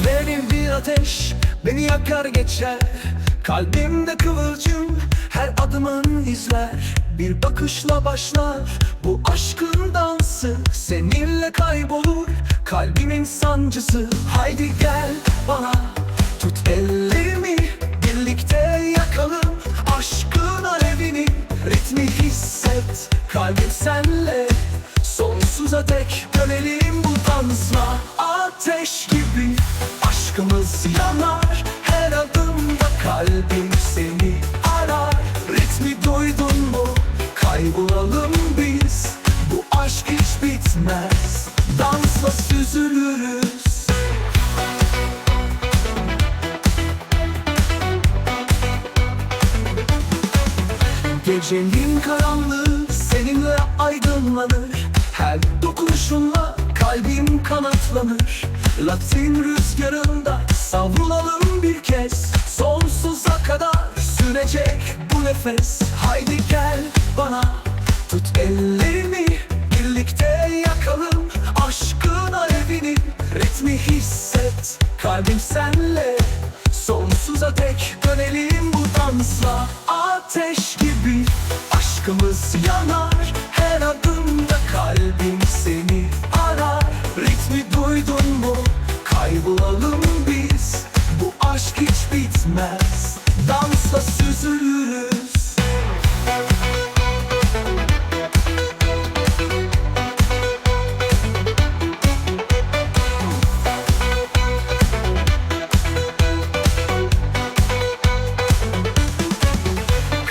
Gözlerin bir ateş beni yakar geçer. Kalbimde kıvılcım her adımın izler. Bir bakışla başlar bu aşkın dansı Seninle kaybolur. Kalbimin sancısı Haydi gel bana. Tut ellerimi Birlikte yakalım aşkın alevini. Ritmi hisset kalbim senle. Sonsuza dek dönelim bu dansla Ateş gibi aşkımız yanar. Her adımda kalbim seni arar. Ritmi duydun mu? Kaybolalım biz. Bu aşk hiç bitmez. Dansla süzülürüz. Gecenin karanlığı seninle aydınlanır. Her dokunuşunla kanatlanır. Latin rüzgarında savrulalım bir kez. Sonsuza kadar sürecek bu nefes. Haydi gel bana tut ellerimi Birlikte yakalım aşkın alevini Ritmi hisset kalbim senle. Sonsuza dek dönelim bu dansla. Ateş gibi aşkımız yanar Her adımda kalbim bitmez Dansla süzülürüz.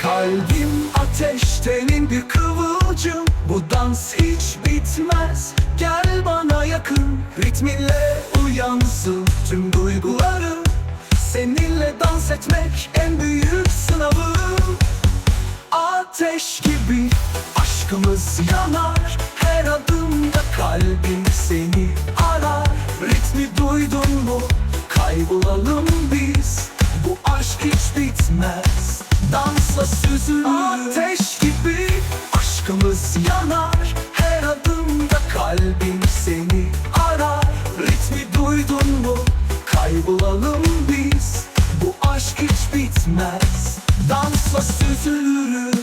Kalbim ateştenin bir kıvılcım. Bu dans hiç bitmez. Gel bana yakın. Ritminle uyansın tüm Seninle dans etmek en büyük sınavım. Ateş gibi aşkımız yanar Her adımda kalbim seni arar. Ritmi duydun mu? Kaybolalım biz. Bu aşk hiç bitmez. Dansla süzülür. Ateş gibi aşkımız yanar Her adımda kalbim bitmez Dansla süzülürüz